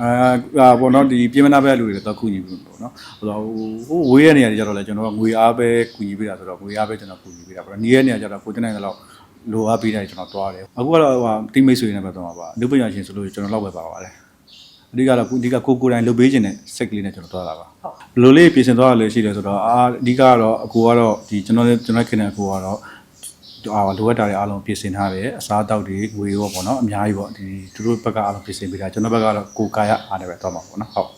အာဘောနော်ဒီပြင်မနာဘက်လူတွေတော့ကူညီပြီပေါ့နော်ဟိုဟိုဝေးရနေရတယ်ကြတော့လေကျွန်တော်ကငွေအားပဲကူညီပေးတာဆိုတော့ငွေအားပဲကျွန်တော်ကူညီပေးတာပေါ့နီးရနေရကြတော့ကိုတင်နိုင်တော့လိုအားပေးတယ်ကျွန်တော်တွားတယ်အခုကတော့ဟိုတိမိတ်ဆွေနေပဲတော့မှာပါအနုပညာရှင်ဆိုလို့ကျွန်တော်လောက်ပဲပါပါတယ်အဓိကတော့အဓိကကိုကိုတိုင်းလုပ်ပေးခြင်းနဲ့စိတ်ကလေးနဲ့ကျွန်တော်တွားတာပါဘယ်လိုလေးပြင်ဆင်သွားရလဲရှိတယ်ဆိုတော့အာအဓိကတော့အကူကတော့ဒီကျွန်တော်ကျွန်တော်ခင်တဲ့အကူကတော့အာ လိုအပ်တာတွေအားလုံးပြင်ဆင်ထားတယ်အစားအသောက်တွေငွေရောပေါ့နော်အများကြီးပေါ့ဒီသူတို့ဘက်ကအားလုံးပြင်ဆင်ပေးတာကျွန်တော်ဘက်ကတော့ကိုယ်ကာယအားနဲ့ပဲတော့မှာပေါ့နော်ဟုတ်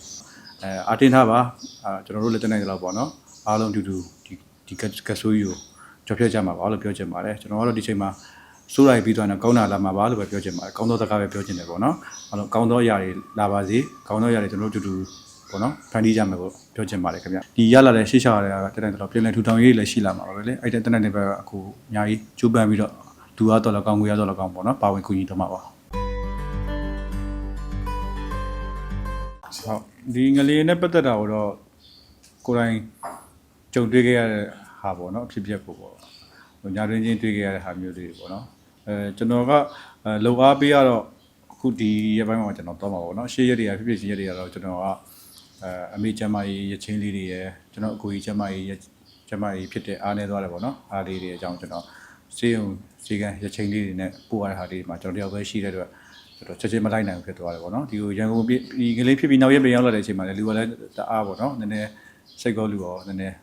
အဲအာတင်ထားပါအာကျွန်တော်တို့လည်းတက်နိုင်ကြတော့ပေါ့နော်အားလုံးအတူတူဒီဒီကကဆိုးယူကြော်ဖြတ်ကြမှာပါလို့ပြောချင်ပါတယ်ကျွန်တော်ကတော့ဒီချိန်မှာစိုးရိုက်ပြီးတော့ကောင်းတာလာမှာပါလို့ပဲပြောချင်ပါတယ်ကောင်းသောတကားပဲပြောချင်တယ်ပေါ့နော်အားလုံးကောင်းသောຢာတွေလာပါစေကောင်းသောຢာတွေကျွန်တော်တို့အတူတူ ပေါ့နော်ဖန်တီးကြမယ်ပေါ့ပြောချင်ပါတယ်ခင်ဗျဒီရလာတဲ့ရှေ့ရှောက်ရတဲ့တက်နိုင်တော့ပြင်လဲထူထောင်ရေးလည်းရှိလာမှာပါပဲလေအဲ့တဲ့တက်နိုင်တဲ့ဘက်အခုအများကြီးကျိုးပန်းပြီးတော့ဒူအားတော့လည်းကောင်းငွေရတော့လည်းကောင်းပေါ့နော်ပါဝင်ကူညီတော့မှာပါဟုတ်ဒီငလေးနဲ့ပတ်သက်တာကိုတော့ကိုယ်တိုင်ကြုံတွေ့ခဲ့ရတဲ့ဟာပေါ့နော်အဖြစ်အပျက်ကိုပေါ့ဟိုညာတွင်ချင်းတွေ့ခဲ့ရတဲ့ဟာမျိုးတွေပေါ့နော်အဲကျွန်တော်ကအဲလုံအားပေးရတော့အခုဒီရက်ပိုင်းမှာကျွန်တော်တော့မှာပေါ့နော်ရှေ့ရက်တွေကဖြစ်ဖြစ်ရှေ့ရက်တွေကတော့ကျွန်တော်က အဲအမေကျမကြီးရချင်းလေးတွေရယ်ကျွန်တော်အကိုကြီးကျမကြီးရကျမကြီးဖြစ်တဲ့အားနေသွားတယ်ပေါ့နော်အားလေးတွေအကြောင်းကျွန်တော်စေးုံစေကံရချင်းလေးတွေနဲ့ပို့ရတဲ့ဟာတွေမှာကျွန်တော်တယောက်ပဲရှိတဲ့အတွက်ကျွန်တော်ချက်ချင်းမလိုက်နိုင်ဘူးဖြစ်သွားတယ်ပေါ့နော်ဒီကိုရန်ကုန်ပြည်ဒီကလေးဖြစ်ပြီးနောက်ရက်ပြန်ရောက်လာတဲ့အချိန်မှာလည်းလူကလည်းတအားပေါ့နော်နည်းနည်းစိတ်ကောလူရောနည်းနည်း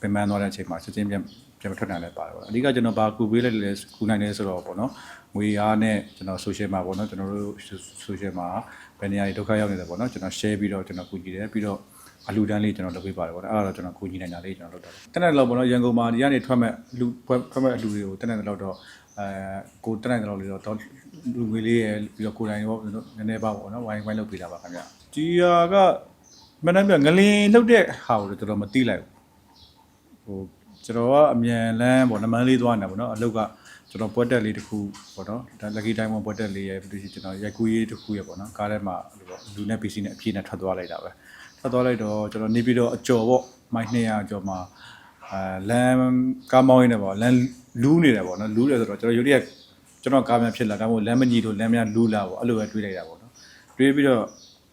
ပြန်မှန်းသွားတဲ့အချိန်မှာချက်ချင်းပြန်ပြန်မထွက်နိုင်လည်းပါတယ်ပေါ့အဓိကကျွန်တော်ဘာကူပေးလိုက်လဲကူနိုင်လဲဆိုတော့ပေါ့နော် ငွေအားနဲ့ကျွန်တော် social မှာပေါ့နော်ကျွန်တော်တို့ social မှာဘယ်နေရာတွေဒုက္ခရောက်နေတယ်ပေါ့နော်ကျွန်တော် share ပြီးတော့ကျွန်တော်ကူညီတယ်ပြီးတော့အလူတန်းလေးကျွန်တော်လုပ်ပေးပါတယ်ပေါ့နော်အဲ့ဒါတော့ကျွန်တော်ကူညီနိုင်တာလေးကျွန်တော်လုပ်တယ်တက်တဲ့လောက်ပေါ့နော်ရန်ကုန်မှာဒီကနေထွက်မဲ့လူထွက်မဲ့အလူတွေကိုတက်တဲ့လောက်တော့အဲကိုတက်တဲ့လောက်လေးတော့လူငွေလေးရပြီးတော့ကိုယ်တိုင်ရောနည်းနည်းပါပေါ့နော်ဝိုင်းဝိုင်းလုပ်ပေးတာပါခင်ဗျဒီဟာကမနေ့ကငလင်းလှုပ်တဲ့ဟာကိုတော်တော်မသိလိုက်ဘူးဟိုကျွန်တော်ကအမြန်လန်းပေါ့နမန်းလေးသွားနေတာပေါ့နော်အလုတ်က ကျွန်တော်ပွဲတက်လေးတစ်ခုပေါ့နော်ဒါ lucky time ပွဲတက်လေးရပြီးလို့ရှိရင်ကျွန်တော်ရိုက်ကူးရေးတစ်ခုရပေါ့နော်ကားထဲမှာလို့ပေါ့လူနဲ့ PC နဲ့အပြည့်နဲ့ထွက်သွားလိုက်တာပဲထွက်သွားလိုက်တော့ကျွန်တော်နေပြီးတော့အကျော်ပေါ့မိုက်200အကျော်မှာအဲလမ်းကားမောင်းရင်းနဲ့ပေါ့လမ်းလူးနေတယ်ပေါ့နော်လူးတယ်ဆိုတော့ကျွန်တော်ရုပ်တရက်ကျွန်တော်ကားများဖြစ်လာဒါမှမဟုတ်လမ်းမကြီးလို့လမ်းများလူးလာပေါ့အဲ့လိုပဲတွေးလိုက်တာပေါ့နော်တွေးပြီးတော့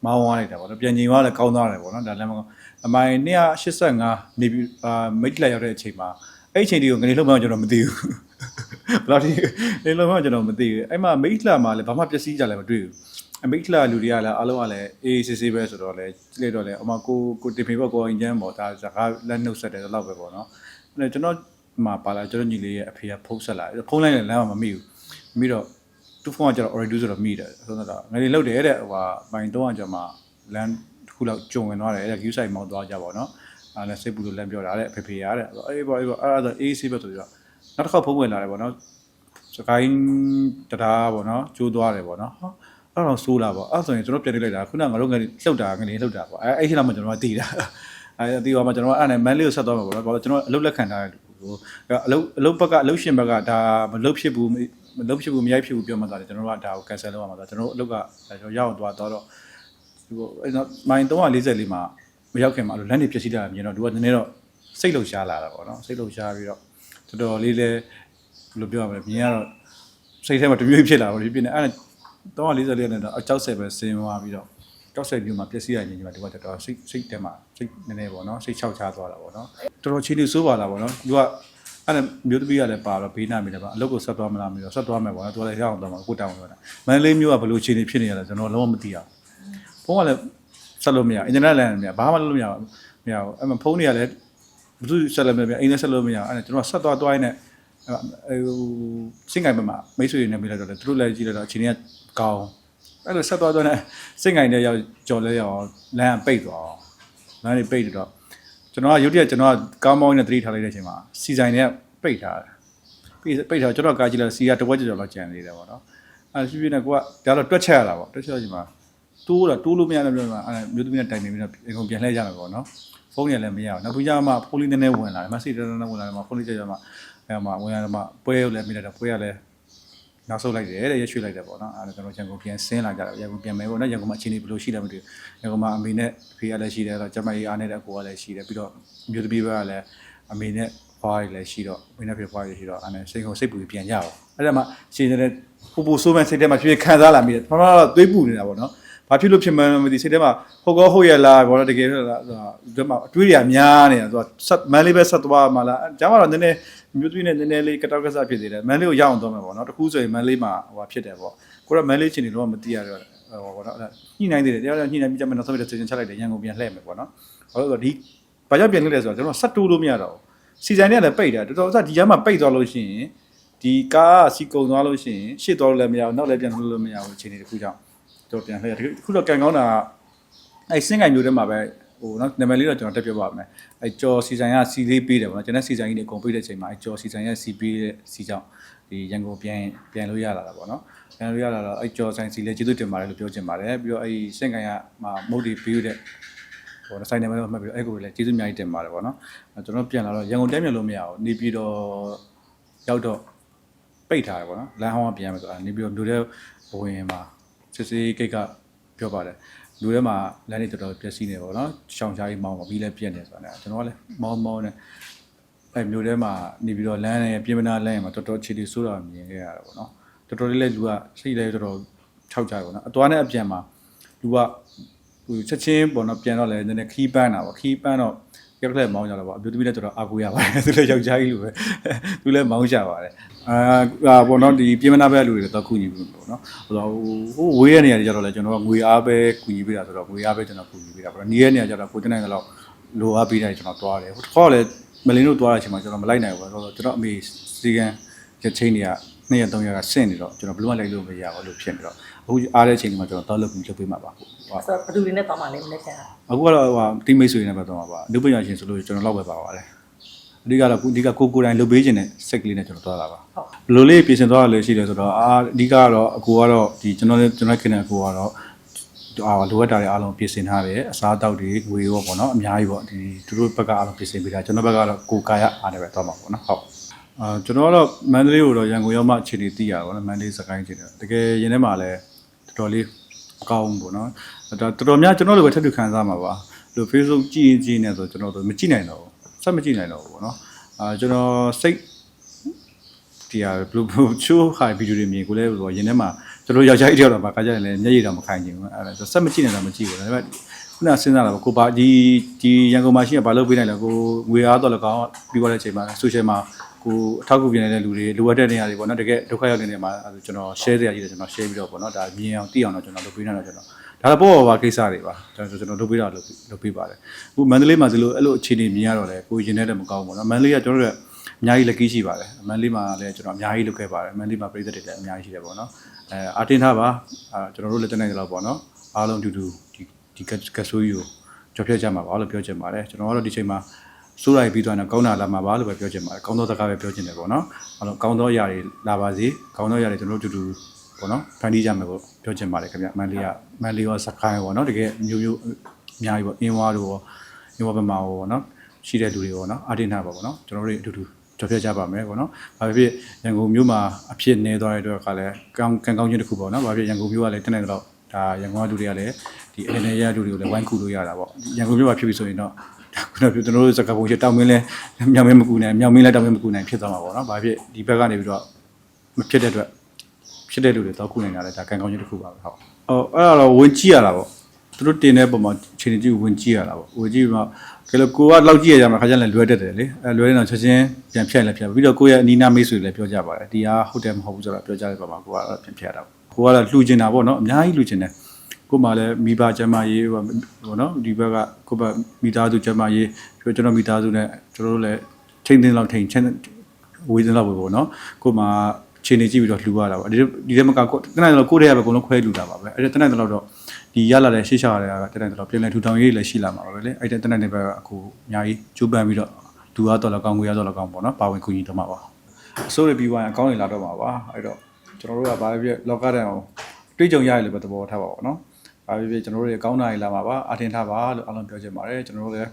မောင်းသွားလိုက်တာပေါ့နော်ပြန်ချိန်သွားလည်းကောင်းသွားတယ်ပေါ့နော်ဒါလမ်းမကောင်းအမိုင်285နေပြီးအာမိတ်လက်ရောက်တဲ့အချိန်မှာအဲ့အချိန်ဒီကိုငနေလုံးမှကျွန်တော်မသိဘူး ဘယ်လောက်ထိနေလုံးမှကျွန်တော်မသိဘူးအဲ့မှာမိတ်လက်မှာလည်းဘာမှပျက်စီးကြလည်းမတွေ့ဘူးအမိတ်လက်လူတွေကလည်းအားလုံးကလည်းအေးဆေးဆေးပဲဆိုတော့လေကြည့်လိုက်တော့လေအမကိုကိုတင်ဖေပေါ့ကိုအင်ဂျန်ပေါ့ဒါစကားလက်နှုတ်ဆက်တယ်တော့ပဲပေါ့နော်အဲ့ကျွန်တော်မှာပါလာကျွန်တော်ညီလေးရဲ့အဖေကဖုန်းဆက်လာဖုန်းလိုက်လည်းလမ်းမှာမမိဘူးမိတော့သူ့ဖုန်းကကျတော့ already ဆိုတော့မိတယ်ဆိုတော့ငယ်လေးလောက်တယ်တဲ့ဟိုဟာမိုင်တော့ကျမှလမ်းတစ်ခုလောက်ကျုံဝင်သွားတယ်အဲ့ဒါ view site မောင်းသွားကြပါတော့အဲ့ဒါစိတ်ပူလို့လမ်းပြောတာတဲ့အဖေဖေရတဲ့အေးပေါ့အေးပေါ့အဲ့ဒါဆိုအေးဆေးပဲဆိုပြီးတော့ နောက်တစ်ခေါက်ဖုန်းဝင်လာတယ်ပေါ့နော်စကိုင်းတရားပေါ့နော်ကျိုးသွားတယ်ပေါ့နော်ဟာအဲ့တော့ဆိုးလာပေါ့အဲ့ဆိုရင်ကျွန်တော်ပြန်လိုက်တာခုနကငါတို့ငယ်လှုပ်တာငယ်လေးလှုပ်တာပေါ့အဲ့အဲ့ဒီလောက်မှကျွန်တော်ကတည်တာအဲ့ဒီတော့မှကျွန်တော်ကအဲ့နဲ့မန်လေးကိုဆက်သွားမှာပေါ့နော်ဘာလို့ကျွန်တော်အလုပ်လက်ခံထားတယ်ဟိုအလုပ်အလုပ်ဘက်ကအလုပ်ရှင်ဘက်ကဒါမလုပ်ဖြစ်ဘူးမလုပ်ဖြစ်ဘူးမရိုက်ဖြစ်ဘူးပြောမှသာတယ်ကျွန်တော်ကဒါကို cancel လုပ်ရမှာသာကျွန်တော်အလုပ်ကကျွန်တော်ရောက်သွားတော့ဒီဟိုအဲ့တော့မိုင်344မှာမရောက်ခင်မှာအဲ့လိုလမ်းတွေပြည့်စည်တာမြင်တော့သူကနည်းနည်းတော့စိတ်လှုပ်ရှားလာတာပေါ့နော်စိတ်လှုပ်ရှားပြီးတော့ တော်တော်လေးလဲဘယ်လိုပြောရမလဲမြင်ရတော့စိတ်ထဲမှာတမျိုးဖြစ်လာတော့ဒီပြင်းနေအဲ့တော့340လေးနဲ့တော့အကြောက်ဆက်ပဲဆင်းသွားပြီးတော့ကြောက်ဆက်မျိုးမှာပျက်စီးရရင်ဒီမှာဒီမှာတော်တော်စိတ်စိတ်ထဲမှာစိတ်နည်းနည်းပေါ့နော်စိတ်ချောက်ချသွားတာပေါ့နော်တော်တော်ချင်းနေစိုးပါလာပေါ့နော်သူကအဲ့ဒါမျိုးသမီးကလည်းပါတော့ဘေးနာမိတယ်ပါအလုပ်ကိုဆက်သွားမလားမသိတော့ဆက်သွားမယ်ပေါ့နော်သူကလည်းရအောင်သွားမှာကိုတောင်းသွားတာမန်လေးမျိုးကဘယ်လိုချင်းနေဖြစ်နေရလဲကျွန်တော်လုံးဝမသိအောင်ဖုန်းကလည်းဆက်လို့မရအင်တာနက်လည်းမရဘာမှလုပ်လို့မရဘူးမရဘူးအဲ့မှာဖုန်းတွေကလည်း ဘယ်သူဆက်လည်းမရအိမ်နဲ့ဆက်လို့မရအဲ့ဒါကျွန်တော်ဆက်သွားသွားရင်းနဲ့အဲဟိုစင်ကိုင်ဘက်မှာမိတ်ဆွေတွေနဲ့ပြလိုက်တော့လေသူတို့လည်းကြည့်လိုက်တော့အချိန်ကြီးကောင်းအဲ့လိုဆက်သွားတော့ねစင်ကိုင်တဲ့ရောက်ကြော်လဲရောက်လမ်းပိတ်သွားလမ်းတွေပိတ်တော့ကျွန်တော်ကရုတ်တရက်ကျွန်တော်ကကားမောင်းနဲ့သတိထားလိုက်တဲ့အချိန်မှာစီဆိုင်တွေကပိတ်ထားတယ်ပိတ်ပိတ်ထားကျွန်တော်ကားကြည့်လိုက်စီကတဝက်ကြော်ကြော်လောက်ကျန်နေတယ်ပေါ့နော်အဲဖြည်းဖြည်းနဲ့ကိုကဒါတော့တွက်ချက်ရတာပေါ့တွက်ချက်ရချိန်မှာတိုးတော့တိုးလို့မရတဲ့ပြောမှာအဲမြို့သမီးနဲ့တိုင်နေပြီးတော့အကုန်ပြန်လှည့်ကြမှာပေါ့နော် ဖုန်းတွေလည်းမရဘူးနောက်ပြီးကြမှာဖုန်းလေးနည်းနည်းဝင်လာတယ်မဆီတန်းတန်းဝင်လာတယ်မှာဖုန်းလေးကြကြမှာအဲမှာဝင်လာတော့မှပွဲကိုလည်းမိလိုက်တော့ပွဲကလည်းနောက်ဆုတ်လိုက်တယ်တဲ့ရွှေ့လိုက်တယ်ပေါ့နော်အဲဒါကျွန်တော်ရန်ကုန်ပြန်ဆင်းလာကြတယ်ရန်ကုန်ပြန်မယ်ပေါ့နော်ရန်ကုန်မှာအခြေအနေဘယ်လိုရှိလဲမသိဘူးရန်ကုန်မှာအမေနဲ့ဖေကလည်းရှိတယ်တော့ကျမကြီးအားနဲ့တဲ့အကိုကလည်းရှိတယ်ပြီးတော့မြို့သမီးဘက်ကလည်းအမေနဲ့ဖွားရည်လည်းရှိတော့မင်းနဲ့ဖေဖွားရည်ရှိတော့အဲစိတ်ကုန်စိတ်ပူပြန်ကြအောင်အဲ့ဒါမှရှင်နေတဲ့ပူပူဆိုးမဲ့စိတ်ထဲမှာဖြစ်ဖြစ်ခံစားလာမိတယ်ပထမတော့သွေးပူနေတာပေါ့နော် ဘာဖြစ်လို့ဖြစ်မှန်းမသိစိတ်ထဲမှာဟုတ်ကောဟုတ်ရလားဘောတော့တကယ်လို့လားဒီမှာအတွေးတွေကများနေတာသူကဆက်မန်လေးပဲဆက်သွားမှာလားကျမ်းမှာတော့နည်းနည်းမြို့သွေးနဲ့နည်းနည်းလေးကတောက်ကစားဖြစ်နေတယ်မန်လေးကိုရအောင်သွားမှာပေါ့နော်တခုဆိုရင်မန်လေးမှာဟိုဖြစ်တယ်ပေါ့ကိုကမန်လေးချင်းနေတော့မသိရတော့ဟိုပေါ့နော်ညှိနှိုင်းသေးတယ်တရားညှိနှိုင်းပြီးကြမှာနောက်ဆုံးပြီး decision ချလိုက်တယ်ရန်ကုန်ပြန်လှည့်မယ်ပေါ့နော်ဘာလို့လဲဆိုတော့ဒီဘာကြောင့်ပြန်လှည့်လဲဆိုတော့ကျွန်တော်ဆက်တိုးလို့မရတော့ဘူးစီဇန်တွေကလည်းပိတ်တယ်တော်တော်စဒီကျမ်းမှာပိတ်သွားလို့ရှိရင်ဒီကားစီကုံသွားလို့ရှိရင်ရှေ့သွားလို့လည်းမရဘူးနောက်လည်းပြန်လှည့်လို့မရဘူးအခြေအနေတစ်ခုကြောင့် တော့ပြန်လှည့်တယ်ခုတော့ကန်ကောင်းတာအဲစင်ကိုင်မျိုးထဲမှာပဲဟိုနော်နာမည်လေးတော့ကျွန်တော်တက်ပြပါမယ်အဲကြော်စီဇန်ကစီလေးပေးတယ်ပေါ့နော်ကျွန်တော်စီဇန်ကြီးတွေအကုန်ပေးတဲ့အချိန်မှာအဲကြော်စီဇန်ရဲ့စီပေးတဲ့စီကြောင့်ဒီရန်ကုန်ပြန်ပြန်လို့ရလာတာပေါ့နော်ပြန်လို့ရလာတော့အဲကြော်ဆိုင်စီလေးကျေးဇူးတင်ပါတယ်လို့ပြောချင်ပါတယ်ပြီးတော့အဲစင်ကိုင်ကမှာမုတ်ဒီပေးတဲ့ဟိုဆိုင်နေမှာတော့မှတ်ပြီးတော့အဲ့ကိုလည်းကျေးဇူးအများကြီးတင်ပါတယ်ဗောနော်အဲကျွန်တော်ပြန်လာတော့ရန်ကုန်တက်မြလို့မရဘူးနေပြီးတော့ရောက်တော့ပိတ်ထားတယ်ဗောနော်လမ်းဟောင်းကပြန်မယ်ဆိုတာနေပြီးတော့မြို့ထဲဘဝင်မှာ စစ်စေးကိတ်ကပြောပါတယ်လူထဲမှာလမ်းတွေတော်တော်ပျက်စီးနေဗောနော်ရှောင်းရှားကြီးမောင်းပါပြီးလဲပြက်နေဆိုတာねကျွန်တော်ကလည်းမောင်းမောင်းနေအဲမြို့ထဲမှာနေပြီးတော့လမ်းနဲ့ပြင်မနာလမ်းရမှာတော်တော်ခြေတွေဆိုးတာမြင်ခဲ့ရတာဗောနော်တော်တော်လေးလဲလူကစိတ်လဲတော်တော်ခြောက်ကြတယ်ဗောနော်အသွားနဲ့အပြန်မှာလူကဟိုချက်ချင်းပေါ့နော်ပြန်တော့လည်းနည်းနည်းခီးပန်းတာပေါ့ခီးပန်းတော့ ကက်ပလက်မောင်းကြတော့ပေါ့အပြုသမီးလည်းတော်တော်အာကိုရပါတယ်သူလည်းယောက်ျားကြီးလိုပဲသူလည်းမောင်းကြပါတယ်အာပေါ့နော်ဒီပြင်မနာဘက်လူတွေတော့ခုညီဘူးပေါ့နော်ဟိုတော့ဟိုဝေးရနေရာတွေကြတော့လည်းကျွန်တော်ကငွေအားပဲကူညီပေးတာဆိုတော့ငွေအားပဲကျွန်တော်ကူညီပေးတာပေါ့နီးရနေရာကြတော့ကိုတင်နိုင်တော့လိုအားပေးတယ်ကျွန်တော်တွားတယ်ဟိုတစ်ခေါက်လည်းမလင်းတို့တွားတဲ့အချိန်မှာကျွန်တော်မလိုက်နိုင်ဘူးဆိုတော့ကျွန်တော်အမေစီကန်ချက်ချင်းတွေက နှစ်ရက်သုံးရက်ကဆင့်နေတော့ကျွန်တော်ဘယ်လိုမှလိုက်လို့မရဘူးလို့ဖြစ်နေတော့အခုအားတဲ့အချိန်ဒီမှာကျွန်တော်တောက်လုပ်ပြီးလုပ်ပေးမှာပါဟုတ်ဆိုတော့ဘယ်သူတွေနဲ့တောင်းပါလဲမနေ့ကအခုကတော့ဟိုတီမိတ်ဆွေနဲ့ပဲတော့မှာပါလူပညာရှင်ဆိုလို့ကျွန်တော်လောက်ပဲပါပါတယ်အဓိကတော့အဓိကကိုကိုယ်တိုင်လုပ်ပေးခြင်းနဲ့စိတ်ကလေးနဲ့ကျွန်တော်သွားတာပါဟုတ်ဘယ်လိုလေးပြင်ဆင်သွားရလဲရှိတယ်ဆိုတော့အာအဓိကကတော့အကူကတော့ဒီကျွန်တော်ကျွန်တော်ခင်တဲ့အကူကတော့အာလိုအပ်တာတွေအားလုံးပြင်ဆင်ထားတယ်အစားအသောက်တွေငွေရောပေါ့နော်အများကြီးပေါ့ဒီသူတို့ဘက်ကအားလုံးပြင်ဆင်ပေးတာကျွန်တော်ဘက်ကတော့ကိုကာယအားနဲ့ပဲသွားမှာပေါ့နော်ဟုတ် အာကျွန်တော်ကတော့မန္တလေးကိုတော့ရန်ကုန်ရောက်မှအခြေအနေသိရပါတော့မန္တလေးစကိုင်းအခြေအနေတကယ်ရင်းထဲမှာလည်းတော်တော်လေးအကောင်းပေါ့နော်ဒါတော်တော်များကျွန်တော်တို့ပဲထပ်ထပ်ခံစားမှာပါလို့ Facebook ကြည့်ရင်ကြည့်နေဆိုကျွန်တော်တို့မကြည့်နိုင်တော့ဘူးစက်မကြည့်နိုင်တော့ဘူးပေါ့နော်အာကျွန်တော်စိတ်ဒီဟာဘလူးဘလူးချိုးဟိုင်ဗီဒီယိုတွေမြင်ကိုလည်းဟိုရင်ထဲမှာကျွန်တော်ယောက်ျားကြီးတယောက်တော့ဗာကကြတယ်လည်းမျက်ရည်တော့မခိုင်ချင်ဘူးအဲ့ဒါဆက်မကြည့်နိုင်တော့မကြည့်ဘူးဒါပေမဲ့ခုနစဉ်းစားတာပေါ့ကိုပါဒီဒီရန်ကုန်မှာရှိရဘာလုပ်ပေးနိုင်လဲကိုငွေအားတော့လည်းကောင်းပြီးသွားတဲ့အချိန်မှာဆိုရှယ်မှာ ကိုအထောက်အကူပြင်နေတဲ့လူတွေလိုအပ်တဲ့နေရာတွေပေါ့နော်တကယ်ဒုက္ခရောက်နေတဲ့နေရာမှာအဲ့ဒါကျွန်တော် share စရာကြီးတယ်ကျွန်တော် share ပြီးတော့ပေါ့နော်ဒါမြင်အောင်သိအောင်တော့ကျွန်တော်လုပ်ပေးနိုင်တော့ကျွန်တော်ဒါတော့ပေါ်ပါကိစ္စတွေပါကျွန်တော်ကျွန်တော်လုပ်ပေးတာလုပ်လုပ်ပေးပါတယ်အခုမန္တလေးမှာဒီလိုအဲ့လိုအခြေအနေမြင်ရတော့လေကိုရင်ထဲလည်းမကောင်းဘူးပေါ့နော်မန္တလေးကကျွန်တော်တို့အများကြီးလက်ကီးရှိပါတယ်မန္တလေးမှာလည်းကျွန်တော်အများကြီးလုပ်ခဲ့ပါတယ်မန္တလေးမှာပြည်သက်တွေလည်းအများကြီးရှိတယ်ပေါ့နော်အဲအာတင်ထားပါအာကျွန်တော်တို့လည်းတက်နိုင်ကြတော့ပေါ့နော်အားလုံးတူတူဒီဒီကကဆိုးကြီးကိုကြော်ဖြတ်ကြမှာပါလို့ပြောချင်ပါတယ်ကျွန်တော်ကတော့ဒီချိန်မှာ စိုးရိုက်ပြီးသွားရင်ကောင်းတာလာမှာပါလို့ပဲပြောချင်ပါတယ်ကောင်းသောစကားပဲပြောချင်တယ်ပေါ့နော်အားလုံးကောင်းသောຢာတွေလာပါစေကောင်းသောຢာတွေကျွန်တော်တို့တူတူပေါ့နော်ဖန်တီးကြမယ်လို့ပြောချင်ပါတယ်ခင်ဗျမန္တလေးကမန္တလေးရောစကိုင်းပေါ့နော်တကယ်မျိုးမျိုးအများကြီးပေါ့အင်းဝါတို့ရောအင်းဝါဘက်မှာရောပေါ့နော်ရှိတဲ့လူတွေပေါ့နော်အာတင်ထားပါပေါ့နော်ကျွန်တော်တို့အတူတူကြော်ပြကြပါမယ်ပေါ့နော်။ဘာဖြစ်ဖြစ်ရန်ကုန်မြို့မှာအဖြစ်နေသွားတဲ့အတွက်ကလည်းကောင်းကံကောင်းခြင်းတစ်ခုပေါ့နော်။ဘာဖြစ်ရန်ကုန်မြို့ကလည်းတနေ့တော့ ဒါရန်ကုန်ကလူတွေကလည်းဒီအနေနဲ့ရလူတွေကိုလည်းဝိုင်းကူလို့ရတာပေါ့။ရန်ကုန်မြို့မှာဖြစ်ပြီဆိုရင်တော့ခုနကပြောကျွန်တော်တို့စကားပုံချက်တောင်းမင်းလဲမြောင်မင်းမကူနိုင်မြောင်မင်းလဲတောင်းမင်းမကူနိုင်ဖြစ်သွားမှာပေါ့နော်။ဘာဖြစ်ဒီဘက်ကနေပြီးတော့မဖြစ်တဲ့အတွက်ဖြစ်တဲ့လူတွေတော့ကူနိုင်တာလည်းဒါကံကောင်းခြင်းတစ်ခုပါပဲဟုတ်။အော်အဲ့ဒါတော့ဝင်ကြည့်ရတာပေါ့။သူတို့တင်တဲ့ပုံမှာခြေနေကြည့်ဝင်ကြည့်ရတာပေါ့။ဝင်ကြည့်ပြီးတော့ကဲလို့ကိုကလောက်ကြည့်ရကြမှာခါကျရင်လွယ်တတ်တယ်လေအဲလွယ်နေတော့ချက်ချင်းပြန်ဖြတ်လည်းဖြတ်ပြီးတော့ကိုယ့်ရဲ့အနီးနားမိတ်ဆွေလည်းပြောကြပါတယ်ဒီဟာဟုတ်တယ်မဟုတ်ဘူးဆိုတော့ပြောကြတဲ့ပုံမှာကိုကတော့ပြန်ဖြတ်တာပေါ့ ကိုကတော့လှူကျင်တာပေါ့နော်အများကြီးလှူကျင်တယ်ကိုမှလည်းမိဘကျမ်းမရေးပေါ့နော်ဒီဘက်ကကိုဘမိသားစုကျမ်းမရေးပြောကျွန်တော်မိသားစုနဲ့ကျွန်တော်တို့လည်းထိမ့်သိမ်းလောက်ထိန်ချင်းဝေးသိမ်းလောက်ပဲပေါ့နော်ကိုမှခြေနေကြည့်ပြီးတော့လှူရတာပေါ့ဒီဒီထဲမှာကကိုတနေ့တော့ကိုယ့်ထဲကပဲအကုန်လုံးခွဲလှူတာပါပဲအဲ့ဒါတနေ့တော့ဒီရလာတဲ့ရှေ့ရှာရတဲ့ကတနေ့တော့ပြင်လဲထူထောင်ရေးလည်းရှိလာမှာပါပဲလေအဲ့ဒါတနေ့တွေပဲအခုအများကြီးကျိုးပန်းပြီးတော့လူအားတော့လည်းကောင်းကိုရတော့လည်းကောင်းပေါ့နော်ပါဝင်ကူညီတော့မှာပါအစိုးရပြီးသွားရင်အကောင်းတွေလာတော့မှာပါအဲ့တော့ ကျွန်တော်တို့ကဘာပဲဖြစ်လောကတဲ့အောင်တွေးကြုံရတယ်လို့ပဲသဘောထားပါပေါ့နော်ဘာပဲဖြစ်ကျွန်တော်တို့ရဲ့ကောင်းတာတွေလာမှာပါအထင်ထားပါလို့အားလုံးပြောချင်ပါတယ်ကျွန်တော်တို့လည်း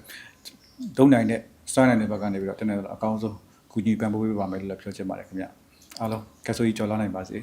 ဒုံနိုင်တဲ့စတိုင်းနိုင်တဲ့ဘက်ကနေပြီးတော့တနေ့တော့အကောင်းဆုံးကူညီပံ့ပိုးပေးပါမယ်လို့လည်းပြောချင်ပါတယ်ခင်ဗျအားလုံးကက်ဆိုကြီးကြော်လာနိုင်ပါစေ